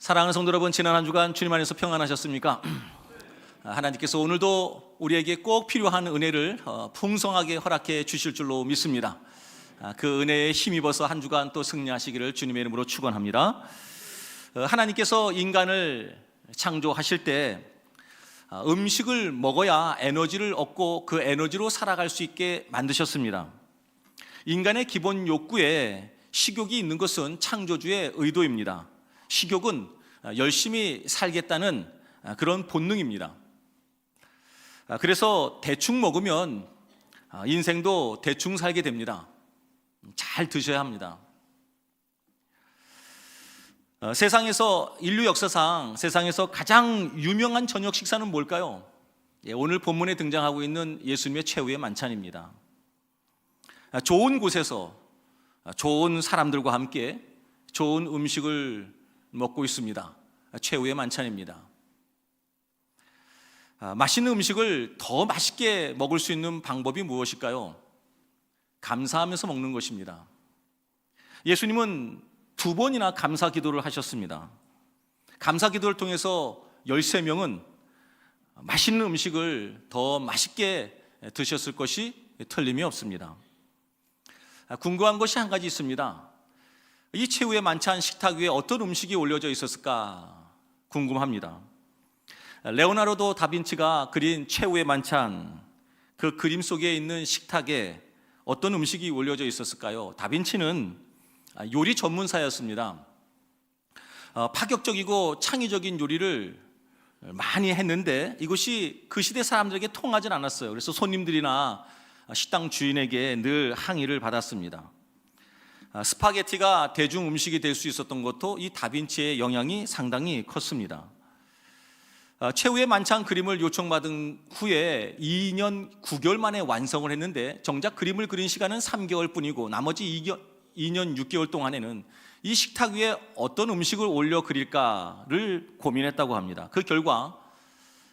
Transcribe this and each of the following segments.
사랑하는 성도 여러분, 지난 한 주간 주님 안에서 평안하셨습니까? 아, 하나님께서 오늘도 우리에게 꼭 필요한 은혜를 어, 풍성하게 허락해 주실 줄로 믿습니다. 아, 그 은혜에 힘입어서 한 주간 또 승리하시기를 주님의 이름으로 축원합니다. 어, 하나님께서 인간을 창조하실 때 아, 음식을 먹어야 에너지를 얻고 그 에너지로 살아갈 수 있게 만드셨습니다. 인간의 기본 욕구에 식욕이 있는 것은 창조주의 의도입니다. 식욕은 열심히 살겠다는 그런 본능입니다. 그래서 대충 먹으면 인생도 대충 살게 됩니다. 잘 드셔야 합니다. 어, 세상에서 인류 역사상 세상에서 가장 유명한 저녁 식사는 뭘까요? 예, 오늘 본문에 등장하고 있는 예수님의 최후의 만찬입니다. 아, 좋은 곳에서 아, 좋은 사람들과 함께 좋은 음식을 먹고 있습니다. 아, 최후의 만찬입니다. 맛있는 음식을 더 맛있게 먹을 수 있는 방법이 무엇일까요? 감사하면서 먹는 것입니다. 예수님은 두 번이나 감사 기도를 하셨습니다. 감사 기도를 통해서 13명은 맛있는 음식을 더 맛있게 드셨을 것이 틀림이 없습니다. 궁금한 것이 한 가지 있습니다. 이 최후의 만찬 식탁 위에 어떤 음식이 올려져 있었을까 궁금합니다. 레오나르도 다빈치가 그린 최후의 만찬 그 그림 속에 있는 식탁에 어떤 음식이 올려져 있었을까요? 다빈치는 요리 전문사였습니다. 어, 파격적이고 창의적인 요리를 많이 했는데 이것이 그 시대 사람들에게 통하진 않았어요. 그래서 손님들이나 식당 주인에게 늘 항의를 받았습니다. 아, 스파게티가 대중 음식이 될 수 있었던 것도 이 다빈치의 영향이 상당히 컸습니다. 아, 최후의 만찬 그림을 요청받은 후에 2년 9개월 만에 완성을 했는데 정작 그림을 그린 시간은 3개월 뿐이고 나머지 2년 6개월 동안에는 이 식탁 위에 어떤 음식을 올려 그릴까를 고민했다고 합니다. 그 결과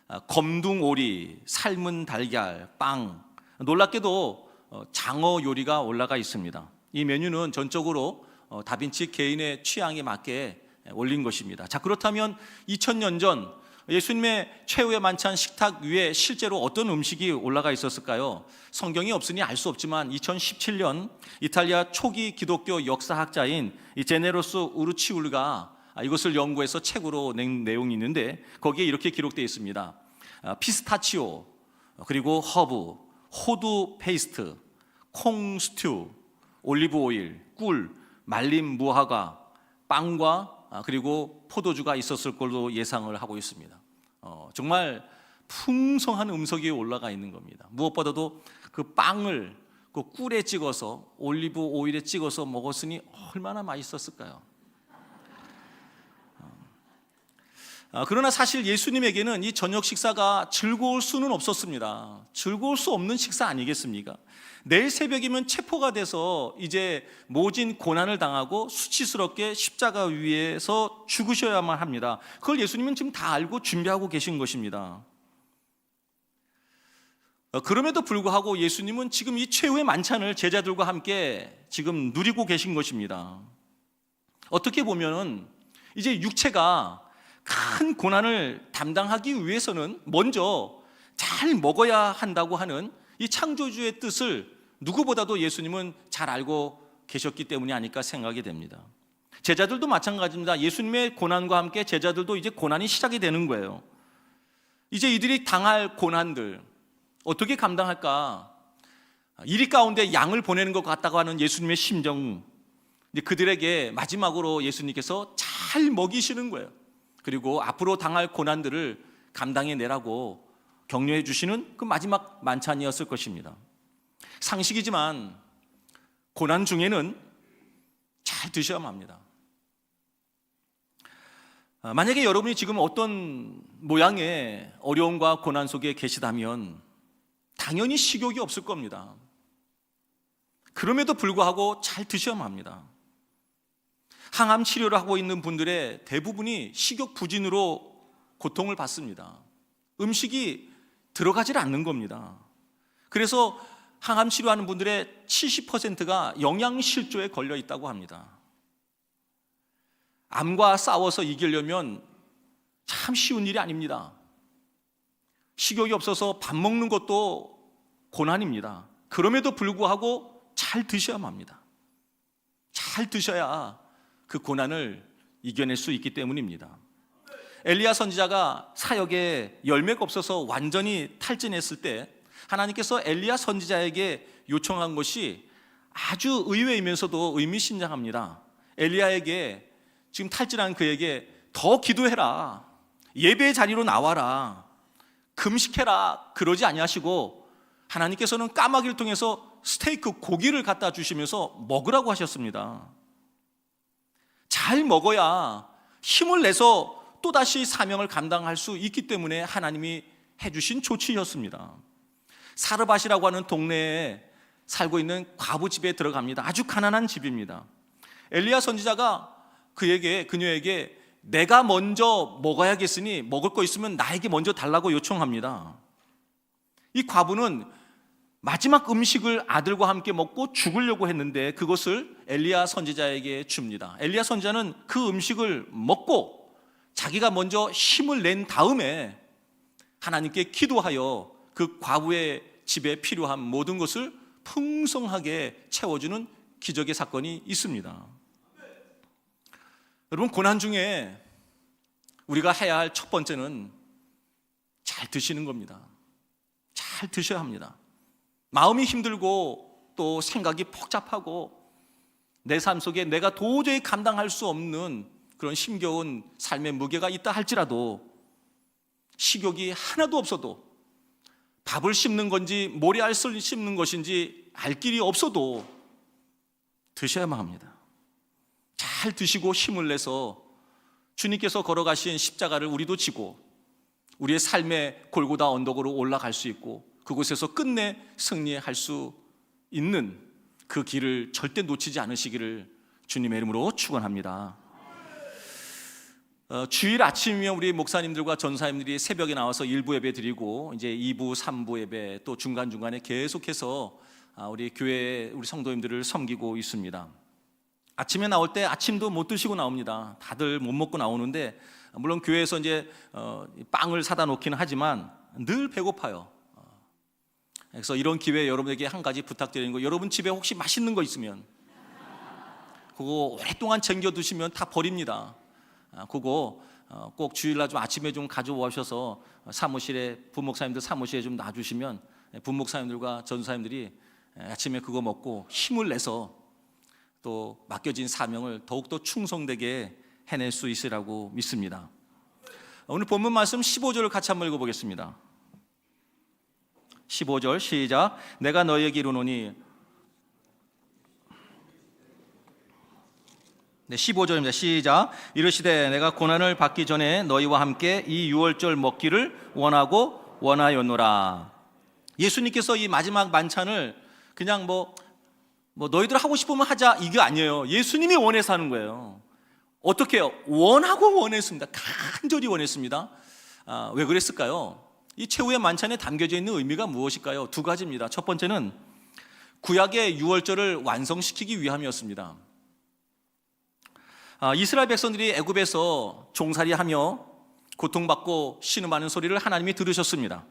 아, 검둥 오리, 삶은 달걀, 빵, 놀랍게도 어, 장어 요리가 올라가 있습니다. 이 메뉴는 전적으로 어, 다빈치 개인의 취향에 맞게 올린 것입니다. 자, 그렇다면 2000년 전 예수님의 최후의 만찬 식탁 위에 실제로 어떤 음식이 올라가 있었을까요? 성경이 없으니 알 수 없지만 2017년 이탈리아 초기 기독교 역사학자인 이 제네로스 우르치울가 이것을 연구해서 책으로 낸 내용이 있는데 거기에 이렇게 기록되어 있습니다. 아, 피스타치오 그리고 허브, 호두 페이스트, 콩 스튜, 올리브 오일, 꿀, 말린 무화과, 빵과 아, 그리고 포도주가 있었을 걸로 예상을 하고 있습니다. 어, 정말 풍성한 음석이 올라가 있는 겁니다. 무엇보다도 그 빵을 그 꿀에 찍어서 올리브 오일에 찍어서 먹었으니 얼마나 맛있었을까요? 어. 아, 그러나 사실 예수님에게는 이 저녁 식사가 즐거울 수는 없었습니다. 즐거울 수 없는 식사 아니겠습니까? 내일 새벽이면 체포가 돼서 이제 모진 고난을 당하고 수치스럽게 십자가 위에서 죽으셔야만 합니다. 그걸 예수님은 지금 다 알고 준비하고 계신 것입니다. 어, 그럼에도 불구하고 예수님은 지금 이 최후의 만찬을 제자들과 함께 지금 누리고 계신 것입니다. 어떻게 보면은 이제 육체가 큰 고난을 담당하기 위해서는 먼저 잘 먹어야 한다고 하는 이 창조주의 뜻을 누구보다도 예수님은 잘 알고 계셨기 때문이 아닐까 생각이 됩니다. 제자들도 마찬가지입니다. 예수님의 고난과 함께 제자들도 이제 고난이 시작이 되는 거예요. 이제 이들이 당할 고난들 어떻게 감당할까? 이리 가운데 양을 보내는 것 같다고 하는 예수님의 심정. 그들에게 마지막으로 예수님께서 잘 먹이시는 거예요. 그리고 앞으로 당할 고난들을 감당해 내라고 격려해 주시는 그 마지막 만찬이었을 것입니다. 상식이지만 고난 중에는 잘 드셔야만 합니다. 아, 만약에 여러분이 지금 어떤 모양의 어려움과 고난 속에 계시다면 당연히 식욕이 없을 겁니다. 그럼에도 불구하고 잘 드셔야만 합니다. 항암 치료를 하고 있는 분들의 대부분이 식욕 부진으로 고통을 받습니다. 음식이 들어가질 않는 겁니다. 그래서 항암 치료하는 분들의 70%가 영양실조에 걸려 있다고 합니다. 암과 싸워서 이기려면 참 쉬운 일이 아닙니다. 식욕이 없어서 밥 먹는 것도 고난입니다. 그럼에도 불구하고 잘 드셔야만 합니다. 잘 드셔야 그 고난을 이겨낼 수 있기 때문입니다. 엘리야 선지자가 사역에 열매가 없어서 완전히 탈진했을 때 하나님께서 엘리야 선지자에게 요청한 것이 아주 의외이면서도 의미심장합니다. 엘리야에게 지금 탈진한 그에게 더 기도해라. 예배의 자리로 나와라. 금식해라. 그러지 아니하시고 하나님께서는 까마귀를 통해서 스테이크 고기를 갖다 주시면서 먹으라고 하셨습니다. 잘 먹어야 힘을 내서 또다시 사명을 감당할 수 있기 때문에 하나님이 해주신 조치였습니다. 사르밧이라고 하는 동네에 살고 있는 과부 집에 들어갑니다. 아주 가난한 집입니다. 엘리야 선지자가 그에게 그녀에게 내가 먼저 먹어야겠으니 먹을 거 있으면 나에게 먼저 달라고 요청합니다. 이 과부는 마지막 음식을 아들과 함께 먹고 죽으려고 했는데 그것을 엘리야 선지자에게 줍니다. 엘리야 선지자는 그 음식을 먹고 자기가 먼저 힘을 낸 다음에 하나님께 기도하여 그 과부의 집에 필요한 모든 것을 풍성하게 채워주는 기적의 사건이 있습니다. 여러분 고난 중에 우리가 해야 할 첫 번째는 잘 드시는 겁니다. 잘 드셔야 합니다. 마음이 힘들고 또 생각이 복잡하고 내 삶 속에 내가 도저히 감당할 수 없는 그런 힘겨운 삶의 무게가 있다 할지라도 식욕이 하나도 없어도 밥을 씹는 건지 모래알을 씹는 것인지 알 길이 없어도 드셔야만 합니다. 잘 드시고 힘을 내서 주님께서 걸어가신 십자가를 우리도 지고 우리의 삶의 골고다 언덕으로 올라갈 수 있고 그곳에서 끝내 승리할 수 있는 그 길을 절대 놓치지 않으시기를 주님의 이름으로 축원합니다. 어, 주일 아침이면 우리 목사님들과 전사님들이 새벽에 나와서 일부 예배 드리고 이제 2부, 3부 예배 또 중간 중간에 계속해서 아, 우리 교회 우리 성도님들을 섬기고 있습니다. 아침에 나올 때 아침도 못 드시고 나옵니다. 다들 못 먹고 나오는데 물론 교회에서 이제 어, 빵을 사다 놓기는 하지만 늘 배고파요. 어, 그래서 이런 기회에 여러분에게 한 가지 부탁드리는 거 여러분 집에 혹시 맛있는 거 있으면 그거 오랫동안 챙겨 두시면 다 버립니다. 아, 그거 어, 꼭 주일날 좀 아침에 좀 가져오셔서 사무실에 부목사님들 사무실에 좀 놔주시면 부목사님들과 전사님들이 아침에 그거 먹고 힘을 내서 또 맡겨진 사명을 더욱더 충성되게 해낼 수 있으라고 믿습니다. 오늘 본문 말씀 15절을 같이 한번 읽어보겠습니다. 15절 시작. 내가 너희에게 이르노니 네, 15절입니다. 시작. 이르시되 내가 고난을 받기 전에 너희와 함께 이 유월절 먹기를 원하고 원하였노라. 예수님께서 이 마지막 만찬을 그냥 뭐, 뭐 너희들 하고 싶으면 하자 이게 아니에요. 예수님이 원해서 하는 거예요. 어떻게 요 원하고 원했습니다. 간절히 원했습니다. 아, 왜 그랬을까요? 이 최후의 만찬에 담겨져 있는 의미가 무엇일까요? 두 가지입니다. 첫 번째는 구약의 유월절을 완성시키기 위함이었습니다. 아, 이스라엘 백성들이 애굽에서 종살이하며 고통받고 신음하는 소리를 하나님이 들으셨습니다.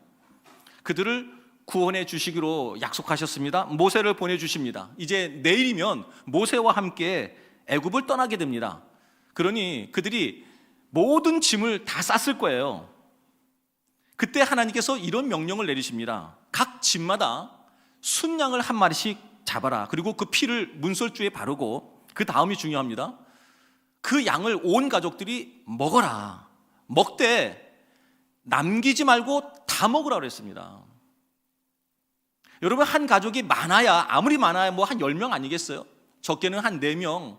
그들을 구원해 주시기로 약속하셨습니다. 모세를 보내 주십니다. 이제 내일이면 모세와 함께 애굽을 떠나게 됩니다. 그러니 그들이 모든 짐을 다 쌌을 거예요. 그때 하나님께서 이런 명령을 내리십니다. 각 집마다 순양을 한 마리씩 잡아라. 그리고 그 피를 문설주에 바르고 그 다음이 중요합니다. 그 양을 온 가족들이 먹어라. 먹되 남기지 말고 다 먹으라 그랬습니다. 여러분 한 가족이 많아야 아무리 많아야 뭐 한 10명 아니겠어요? 적게는 한 4명.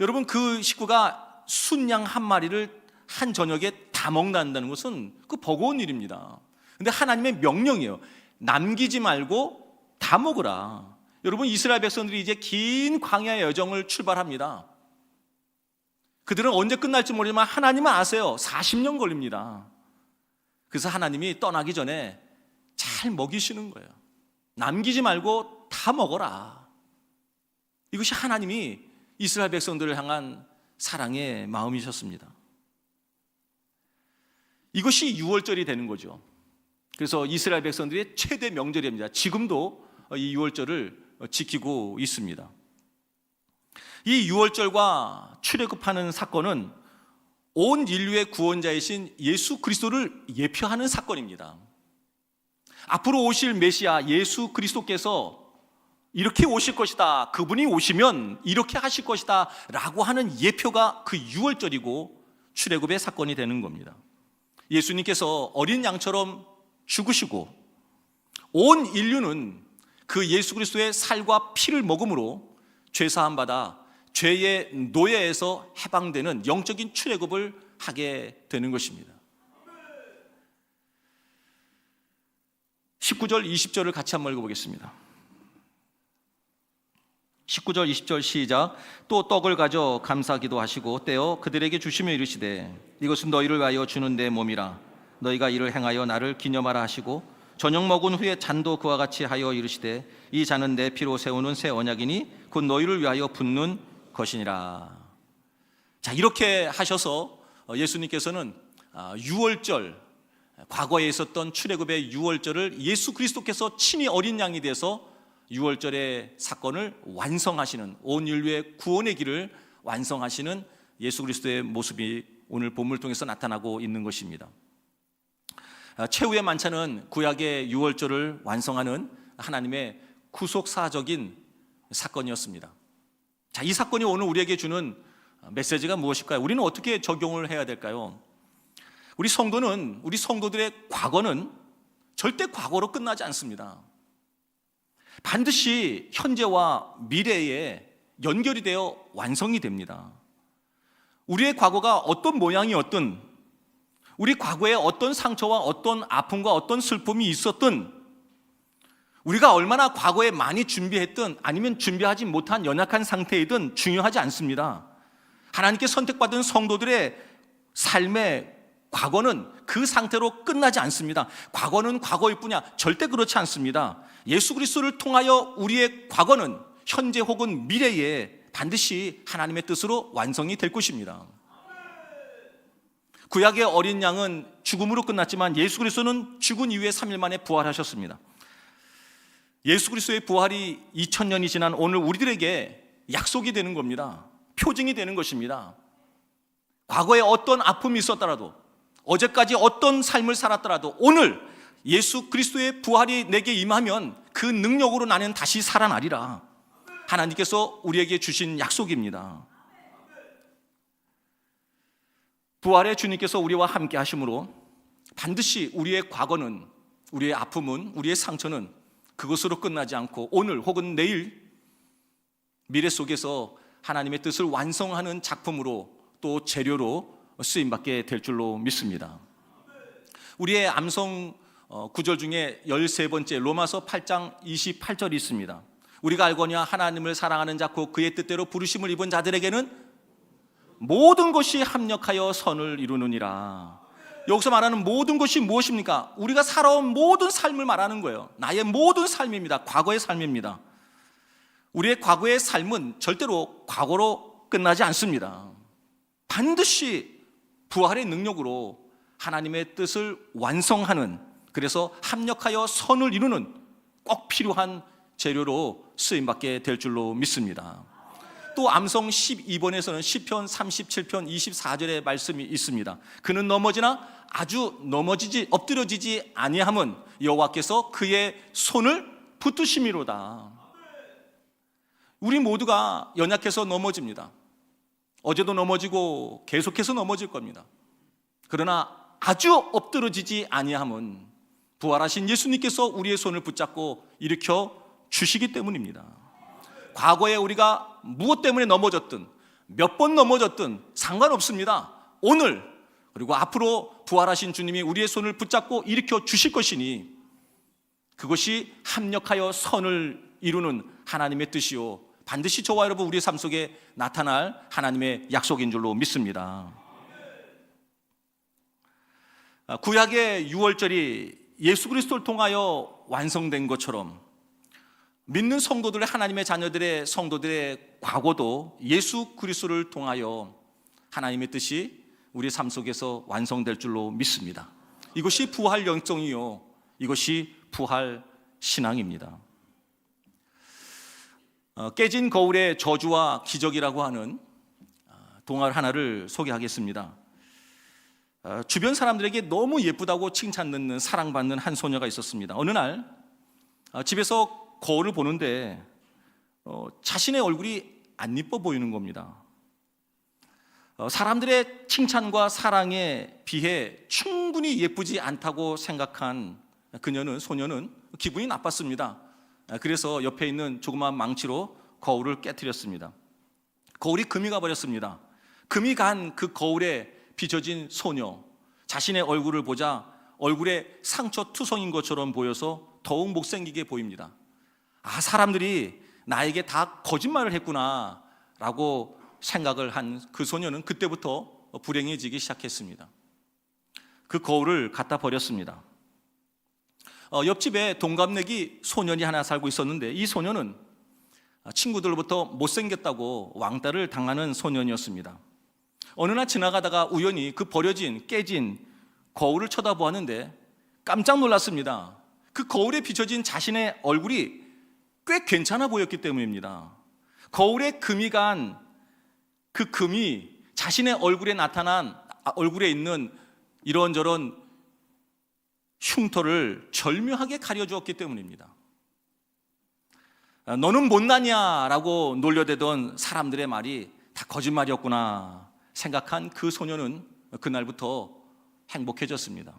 여러분 그 식구가 순양 한 마리를 한 저녁에 다 먹는다는 것은 그 버거운 일입니다. 근데 하나님의 명령이에요. 남기지 말고 다 먹으라. 여러분 이스라엘 백성들이 이제 긴 광야의 여정을 출발합니다. 그들은 언제 끝날지 모르지만 하나님은 아세요. 40년 걸립니다. 그래서 하나님이 떠나기 전에 잘 먹이시는 거예요. 남기지 말고 다 먹어라. 이것이 하나님이 이스라엘 백성들을 향한 사랑의 마음이셨습니다. 이것이 6월절이 되는 거죠. 그래서 이스라엘 백성들의 최대 명절입니다. 지금도 이 6월절을 지키고 있습니다. 이 6월절과 출애굽하는 사건은 온 인류의 구원자이신 예수 그리스도를 예표하는 사건입니다. 앞으로 오실 메시아 예수 그리스도께서 이렇게 오실 것이다. 그분이 오시면 이렇게 하실 것이다. 라고 하는 예표가 그 6월절이고 출애굽의 사건이 되는 겁니다. 예수님께서 어린 양처럼 죽으시고 온 인류는 그 예수 그리스도의 살과 피를 먹음으로 죄 사함 받아 죄의 노예에서 해방되는 영적인 출애굽을 하게 되는 것입니다. 19절 20절을 같이 한번 읽어 보겠습니다. 19절 20절 시작. 또 떡을 가져 감사 기도 하시고 떼어 그들에게 주시며 이르시되 이것은 너희를 위하여 주는 내 몸이라. 너희가 이를 행하여 나를 기념하라 하시고 저녁 먹은 후에 잔도 그와 같이 하여 이르시되 이 잔은 내 피로 세우는 새 언약이니 곧 너희를 위하여 붓는 것이니라. 자 이렇게 하셔서 예수님께서는 6월절 과거에 있었던 출애굽의 6월절을 예수 그리스도께서 친히 어린 양이 돼서 6월절의 사건을 완성하시는 온 인류의 구원의 길을 완성하시는 예수 그리스도의 모습이 오늘 본문을 통해서 나타나고 있는 것입니다. 아, 최후의 만찬은 구약의 6월절을 완성하는 하나님의 구속사적인 사건이었습니다. 자, 이 사건이 오늘 우리에게 주는 메시지가 무엇일까요? 우리는 어떻게 적용을 해야 될까요? 우리 성도는 우리 성도들의 과거는 절대 과거로 끝나지 않습니다. 반드시 현재와 미래에 연결이 되어 완성이 됩니다. 우리의 과거가 어떤 모양이었든, 우리 과거에 어떤 상처와 어떤 아픔과 어떤 슬픔이 있었든, 우리가 얼마나 과거에 많이 준비했든 아니면 준비하지 못한 연약한 상태이든 중요하지 않습니다. 하나님께 선택받은 성도들의 삶의 과거는 그 상태로 끝나지 않습니다. 과거는 과거일 뿐이야. 절대 그렇지 않습니다. 예수 그리스도를 통하여 우리의 과거는 현재 혹은 미래에 반드시 하나님의 뜻으로 완성이 될 것입니다. 구약의 어린 양은 죽음으로 끝났지만 예수 그리스도는 죽은 이후에 3일 만에 부활하셨습니다. 예수 그리스도의 부활이 2000년이 지난 오늘 우리들에게 약속이 되는 겁니다. 표징이 되는 것입니다. 과거에 어떤 아픔이 있었더라도 어제까지 어떤 삶을 살았더라도 오늘 예수 그리스도의 부활이 내게 임하면 그 능력으로 나는 다시 살아나리라. 하나님께서 우리에게 주신 약속입니다. 부활의 주님께서 우리와 함께 하심으로 반드시 우리의 과거는 우리의 아픔은 우리의 상처는 그것으로 끝나지 않고 오늘 혹은 내일 미래 속에서 하나님의 뜻을 완성하는 작품으로 또 재료로 쓰임 받게 될 줄로 믿습니다. 우리의 암송 어, 구절 중에 13번째 로마서 8장 28절이 있습니다. 우리가 알거냐 하나님을 사랑하는 자고 그의 뜻대로 부르심을 입은 자들에게는 모든 것이 합력하여 선을 이루느니라. 여기서 말하는 모든 것이 무엇입니까? 우리가 살아온 모든 삶을 말하는 거예요. 나의 모든 삶입니다. 과거의 삶입니다. 우리의 과거의 삶은 절대로 과거로 끝나지 않습니다. 반드시 부활의 능력으로 하나님의 뜻을 완성하는 그래서 합력하여 선을 이루는 꼭 필요한 재료로 쓰임 받게 될 줄로 믿습니다. 또 암성 12번에서는 시편 37편 24절의 말씀이 있습니다. 그는 넘어지나 아주 넘어지지 엎드려지지 아니함은 여호와께서 그의 손을 붙드심이로다. 우리 모두가 연약해서 넘어집니다. 어제도 넘어지고 계속해서 넘어질 겁니다. 그러나 아주 엎드러지지 아니함은 부활하신 예수님께서 우리의 손을 붙잡고 일으켜 주시기 때문입니다. 과거에 우리가 무엇 때문에 넘어졌든 몇 번 넘어졌든 상관없습니다. 오늘 그리고 앞으로 부활하신 주님이 우리의 손을 붙잡고 일으켜 주실 것이니 그것이 합력하여 선을 이루는 하나님의 뜻이요. 반드시 저와 여러분 우리의 삶 속에 나타날 하나님의 약속인 줄로 믿습니다. 구약의 6월절이 예수 그리스도를 통하여 완성된 것처럼 믿는 성도들의 하나님의 자녀들의 성도들의 과거도 예수 그리스도를 통하여 하나님의 뜻이 우리 삶 속에서 완성될 줄로 믿습니다. 이것이 부활 영성이요. 이것이 부활 신앙입니다. 어, 깨진 거울의 저주와 기적이라고 하는 어, 동화 하나를 소개하겠습니다. 어, 주변 사람들에게 너무 예쁘다고 칭찬 듣는 사랑받는 한 소녀가 있었습니다. 어느 날 어, 집에서 거울을 보는데 어, 자신의 얼굴이 안 이뻐 보이는 겁니다. 어, 사람들의 칭찬과 사랑에 비해 충분히 예쁘지 않다고 생각한 그녀는 소녀는 기분이 나빴습니다. 아, 그래서 옆에 있는 조그마한 망치로 거울을 깨뜨렸습니다. 거울이 금이 가버렸습니다. 금이 간 그 거울에 비춰진 소녀 자신의 얼굴을 보자 얼굴에 상처 투성인 것처럼 보여서 더욱 못생기게 보입니다. 아 사람들이 나에게 다 거짓말을 했구나 라고 생각을 한 그 소녀는 그때부터 불행해지기 시작했습니다. 그 거울을 갖다 버렸습니다. 어, 옆집에 동갑내기 소년이 하나 살고 있었는데 이 소년은 친구들로부터 못생겼다고 왕따를 당하는 소년이었습니다. 어느 날 지나가다가 우연히 그 버려진 깨진 거울을 쳐다보았는데 깜짝 놀랐습니다. 그 거울에 비춰진 자신의 얼굴이 꽤 괜찮아 보였기 때문입니다. 거울에 금이 간 그 금이 자신의 얼굴에 나타난 아, 얼굴에 있는 이런저런 흉터를 절묘하게 가려주었기 때문입니다. 아, 너는 못나냐라고 놀려대던 사람들의 말이 다 거짓말이었구나 생각한 그 소녀는 그날부터 행복해졌습니다.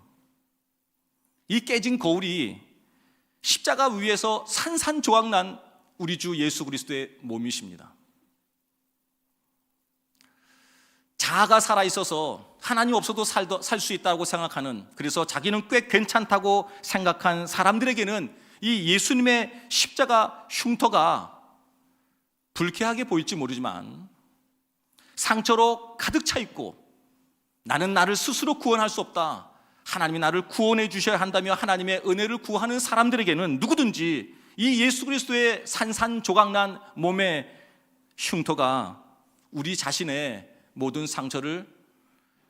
이 깨진 거울이 십자가 위에서 산산조각난 우리 주 예수 그리스도의 몸이십니다. 자아가 살아 있어서 하나님 없어도 살 수 있다고 생각하는 그래서 자기는 꽤 괜찮다고 생각한 사람들에게는 이 예수님의 십자가 흉터가 불쾌하게 보일지 모르지만 상처로 가득 차 있고 나는 나를 스스로 구원할 수 없다. 하나님이 나를 구원해 주셔야 한다며 하나님의 은혜를 구하는 사람들에게는 누구든지 이 예수 그리스도의 산산조각난 몸의 흉터가 우리 자신의 모든 상처를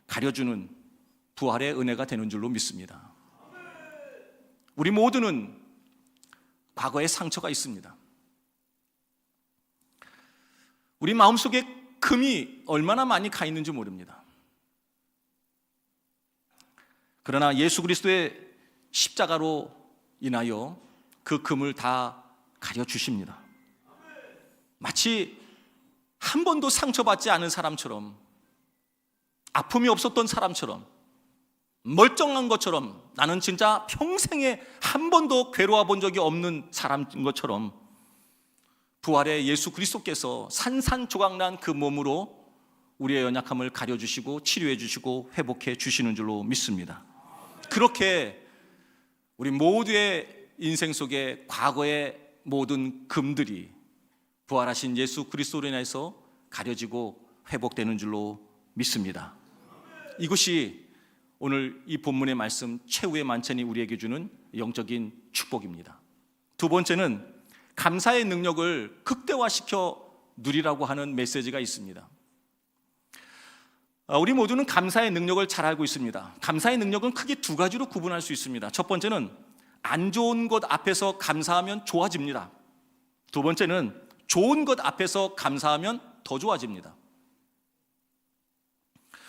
가려주는 부활의 은혜가 되는 줄로 믿습니다. 우리 모두는 과거에 상처가 있습니다. 우리 마음속에 금이 얼마나 많이 가 있는지 모릅니다. 그러나 예수 그리스도의 십자가로 인하여 그 금을 다 가려 주십니다. 마치 한 번도 상처받지 않은 사람처럼 아픔이 없었던 사람처럼 멀쩡한 것처럼 나는 진짜 평생에 한 번도 괴로워 본 적이 없는 사람인 것처럼 부활의 예수 그리스도께서 산산조각난 그 몸으로 우리의 연약함을 가려주시고 치료해 주시고 회복해 주시는 줄로 믿습니다. 그렇게 우리 모두의 인생 속에 과거의 모든 금들이 부활하신 예수 그리스도로 인해서 가려지고 회복되는 줄로 믿습니다. 이것이 오늘 이 본문의 말씀 최후의 만찬이 우리에게 주는 영적인 축복입니다. 두 번째는 감사의 능력을 극대화시켜 누리라고 하는 메시지가 있습니다. 아, 우리 모두는 감사의 능력을 잘 알고 있습니다. 감사의 능력은 크게 두 가지로 구분할 수 있습니다. 첫 번째는 안 좋은 것 앞에서 감사하면 좋아집니다. 두 번째는 좋은 것 앞에서 감사하면 더 좋아집니다.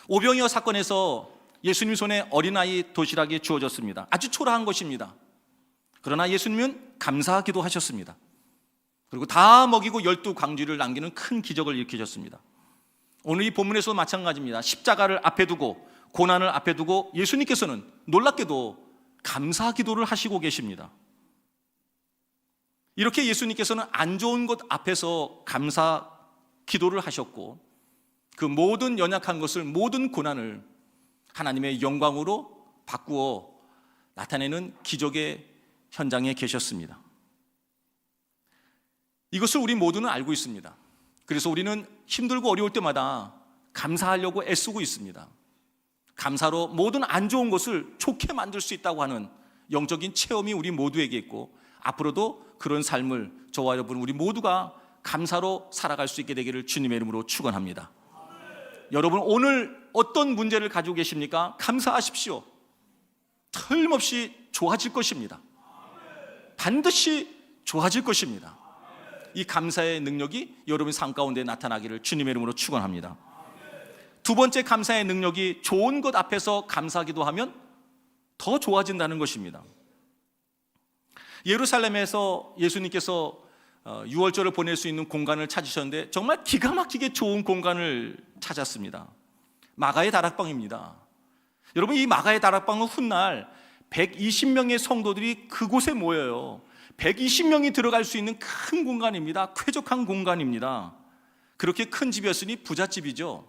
오병이어 사건에서 예수님 손에 어린아이 도시락이 주어졌습니다. 아주 초라한 것입니다. 그러나 예수님은 감사하기도 하셨습니다. 그리고 다 먹이고 열두 광주를 남기는 큰 기적을 일으키셨습니다. 오늘 이 본문에서도 마찬가지입니다. 십자가를 앞에 두고 고난을 앞에 두고 예수님께서는 놀랍게도 감사 기도를 하시고 계십니다. 이렇게 예수님께서는 안 좋은 것 앞에서 감사 기도를 하셨고 그 모든 연약한 것을 모든 고난을 하나님의 영광으로 바꾸어 나타내는 기적의 현장에 계셨습니다. 이것을 우리 모두는 알고 있습니다. 그래서 우리는 힘들고 어려울 때마다 감사하려고 애쓰고 있습니다. 감사로 모든 안 좋은 것을 좋게 만들 수 있다고 하는 영적인 체험이 우리 모두에게 있고 앞으로도 그런 삶을 저와 여러분 우리 모두가 감사로 살아갈 수 있게 되기를 주님의 이름으로 축원합니다. 여러분 오늘 어떤 문제를 가지고 계십니까? 감사하십시오. 틀림없이 좋아질 것입니다. 반드시 좋아질 것입니다. 이 감사의 능력이 여러분 삶 가운데 나타나기를 주님의 이름으로 축원합니다. 두 번째 감사의 능력이 좋은 것 앞에서 감사하기도 하면 더 좋아진다는 것입니다. 예루살렘에서 예수님께서 어, 유월절을 보낼 수 있는 공간을 찾으셨는데 정말 기가 막히게 좋은 공간을 찾았습니다. 마가의 다락방입니다. 여러분 이 마가의 다락방은 훗날 120명의 성도들이 그곳에 모여요. 120명이 들어갈 수 있는 큰 공간입니다. 쾌적한 공간입니다. 그렇게 큰 집이었으니 부잣집이죠.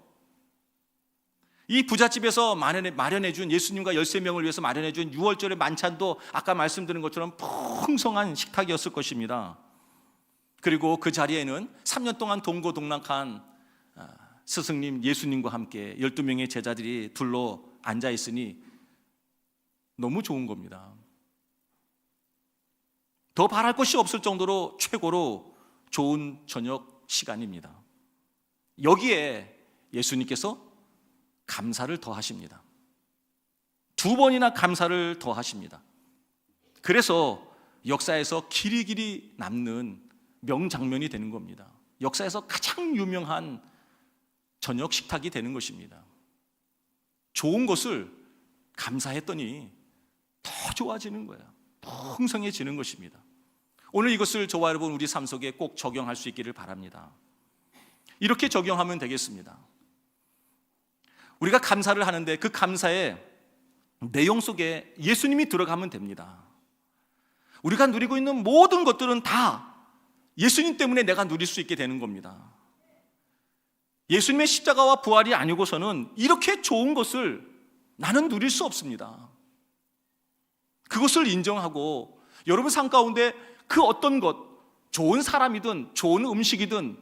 이 부잣집에서 마련해, 마련해 준 예수님과 13명을 위해서 마련해 준 6월절의 만찬도 아까 말씀드린 것처럼 풍성한 식탁이었을 것입니다. 그리고 그 자리에는 3년 동안 동고동락한 아, 스승님 예수님과 함께 12명의 제자들이 둘러 앉아 있으니 너무 좋은 겁니다. 더 바랄 것이 없을 정도로 최고로 좋은 저녁 시간입니다. 여기에 예수님께서 감사를 더 하십니다. 두 번이나 감사를 더 하십니다. 그래서 역사에서 길이 길이 남는 명장면이 되는 겁니다. 역사에서 가장 유명한 저녁 식탁이 되는 것입니다. 좋은 것을 감사했더니 더 좋아지는 거예요. 더 흥성해지는 것입니다. 오늘 이것을 저와 여러분 우리 삶 속에 꼭 적용할 수 있기를 바랍니다. 이렇게 적용하면 되겠습니다. 우리가 감사를 하는데 그 감사의 내용 속에 예수님이 들어가면 됩니다. 우리가 누리고 있는 모든 것들은 다 예수님 때문에 내가 누릴 수 있게 되는 겁니다. 예수님의 십자가와 부활이 아니고서는 이렇게 좋은 것을 나는 누릴 수 없습니다. 그것을 인정하고 여러분 삶 가운데 그 어떤 것, 좋은 사람이든 좋은 음식이든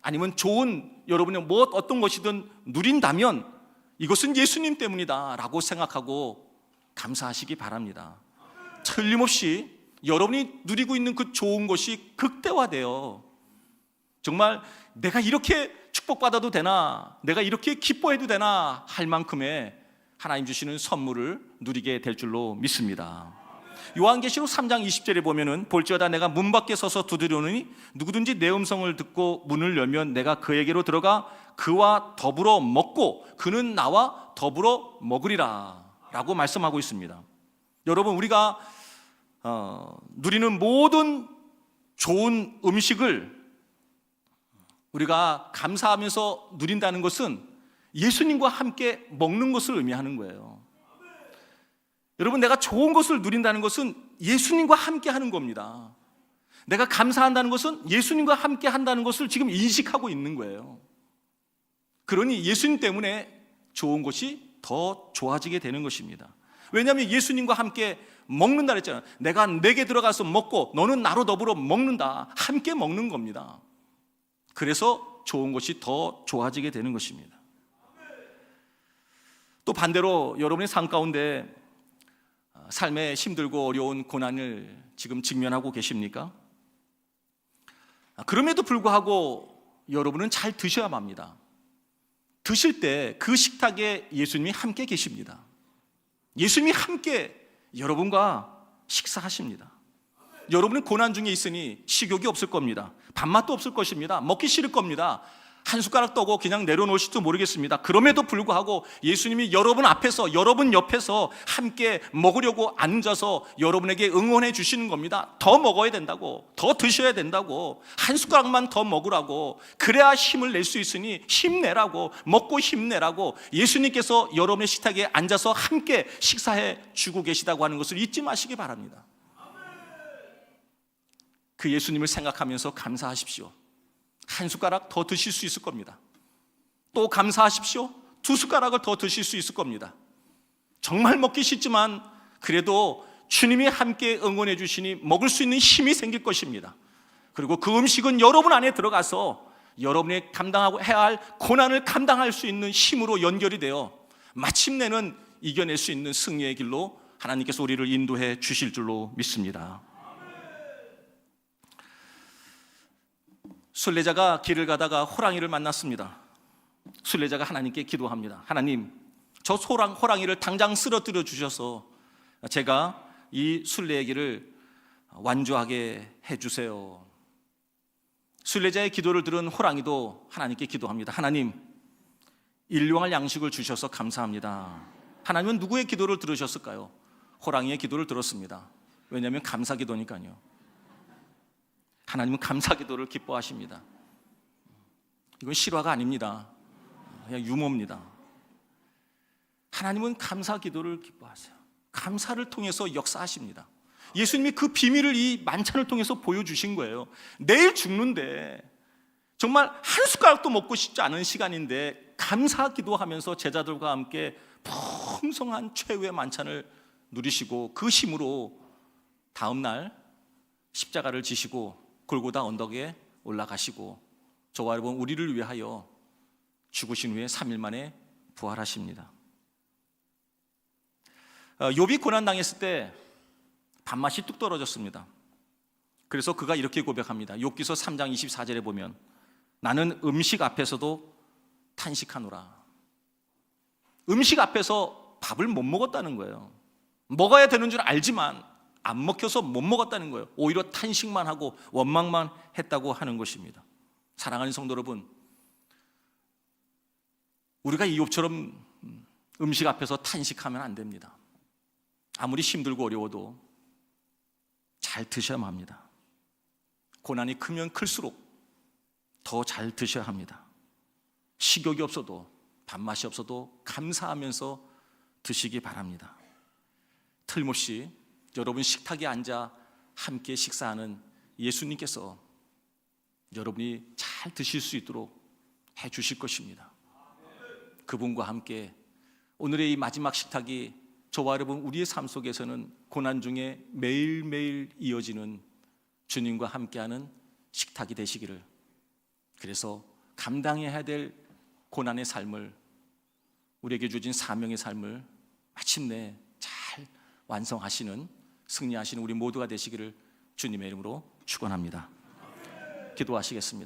아니면 좋은 여러분의 무엇 어떤 것이든 누린다면 이것은 예수님 때문이다 라고 생각하고 감사하시기 바랍니다. 틀림없이 여러분이 누리고 있는 그 좋은 것이 극대화돼요. 정말 내가 이렇게 축복받아도 되나, 내가 이렇게 기뻐해도 되나 할 만큼의 하나님 주시는 선물을 누리게 될 줄로 믿습니다. 요한계시록 3장 20절에 보면은 볼지어다 내가 문 밖에 서서 두드려오니 누구든지 내 음성을 듣고 문을 열면 내가 그에게로 들어가 그와 더불어 먹고 그는 나와 더불어 먹으리라 라고 말씀하고 있습니다. 여러분 우리가 어, 누리는 모든 좋은 음식을 우리가 감사하면서 누린다는 것은 예수님과 함께 먹는 것을 의미하는 거예요. 여러분, 내가 좋은 것을 누린다는 것은 예수님과 함께 하는 겁니다. 내가 감사한다는 것은 예수님과 함께 한다는 것을 지금 인식하고 있는 거예요. 그러니 예수님 때문에 좋은 것이 더 좋아지게 되는 것입니다. 왜냐하면 예수님과 함께 먹는다 그랬잖아요. 내가 내게 들어가서 먹고 너는 나로 더불어 먹는다. 함께 먹는 겁니다. 그래서 좋은 것이 더 좋아지게 되는 것입니다. 또 반대로 여러분의 삶 가운데 삶에 힘들고 어려운 고난을 지금 직면하고 계십니까? 그럼에도 불구하고 여러분은 잘 드셔야 합니다. 드실 때 그 식탁에 예수님이 함께 계십니다. 예수님이 함께 여러분과 식사하십니다. 여러분은 고난 중에 있으니 식욕이 없을 겁니다. 밥맛도 없을 것입니다. 먹기 싫을 겁니다. 한 숟가락 떠고 그냥 내려놓을지도 모르겠습니다. 그럼에도 불구하고 예수님이 여러분 앞에서 여러분 옆에서 함께 먹으려고 앉아서 여러분에게 응원해 주시는 겁니다. 더 먹어야 된다고, 더 드셔야 된다고, 한 숟가락만 더 먹으라고, 그래야 힘을 낼 수 있으니 힘내라고, 먹고 힘내라고 예수님께서 여러분의 식탁에 앉아서 함께 식사해 주고 계시다고 하는 것을 잊지 마시기 바랍니다. 그 예수님을 생각하면서 감사하십시오. 한 숟가락 더 드실 수 있을 겁니다. 또 감사하십시오. 두 숟가락을 더 드실 수 있을 겁니다. 정말 먹기 싫지만 그래도 주님이 함께 응원해 주시니 먹을 수 있는 힘이 생길 것입니다. 그리고 그 음식은 여러분 안에 들어가서 여러분이 감당하고 해야 할 고난을 감당할 수 있는 힘으로 연결이 되어 마침내는 이겨낼 수 있는 승리의 길로 하나님께서 우리를 인도해 주실 줄로 믿습니다. 순례자가 길을 가다가 호랑이를 만났습니다. 순례자가 하나님께 기도합니다. 하나님, 저 소랑 호랑이를 당장 쓰러뜨려 주셔서 제가 이 순례의 길을 완주하게 해 주세요. 순례자의 기도를 들은 호랑이도 하나님께 기도합니다. 하나님, 일용할 양식을 주셔서 감사합니다. 하나님은 누구의 기도를 들으셨을까요? 호랑이의 기도를 들었습니다. 왜냐하면 감사 기도니까요. 하나님은 감사 기도를 기뻐하십니다. 이건 실화가 아닙니다. 그냥 유머입니다. 하나님은 감사 기도를 기뻐하세요. 감사를 통해서 역사하십니다. 예수님이 그 비밀을 이 만찬을 통해서 보여주신 거예요. 내일 죽는데 정말 한 숟가락도 먹고 싶지 않은 시간인데 감사 기도하면서 제자들과 함께 풍성한 최후의 만찬을 누리시고 그 힘으로 다음 날 십자가를 지시고 골고다 언덕에 올라가시고 저와 여러분 우리를 위하여 죽으신 후에 3일 만에 부활하십니다. 어, 욥이 고난 당했을 때 밥맛이 뚝 떨어졌습니다. 그래서 그가 이렇게 고백합니다. 욥기서 3장 24절에 보면 나는 음식 앞에서도 탄식하노라. 음식 앞에서 밥을 못 먹었다는 거예요. 먹어야 되는 줄 알지만 안 먹혀서 못 먹었다는 거예요. 오히려 탄식만 하고 원망만 했다고 하는 것입니다. 사랑하는 성도 여러분, 우리가 이욥처럼 음식 앞에서 탄식하면 안 됩니다. 아무리 힘들고 어려워도 잘 드셔야 합니다. 고난이 크면 클수록 더 잘 드셔야 합니다. 식욕이 없어도 밥맛이 없어도 감사하면서 드시기 바랍니다. 틀림없이 여러분 식탁에 앉아 함께 식사하는 예수님께서 여러분이 잘 드실 수 있도록 해 주실 것입니다. 그분과 함께 오늘의 이 마지막 식탁이 저와 여러분 우리의 삶 속에서는 고난 중에 매일매일 이어지는 주님과 함께하는 식탁이 되시기를 그래서 감당해야 될 고난의 삶을 우리에게 주어진 사명의 삶을 마침내 잘 완성하시는 승리하시는 우리 모두가 되시기를 주님의 이름으로 축원합니다. 기도하시겠습니다.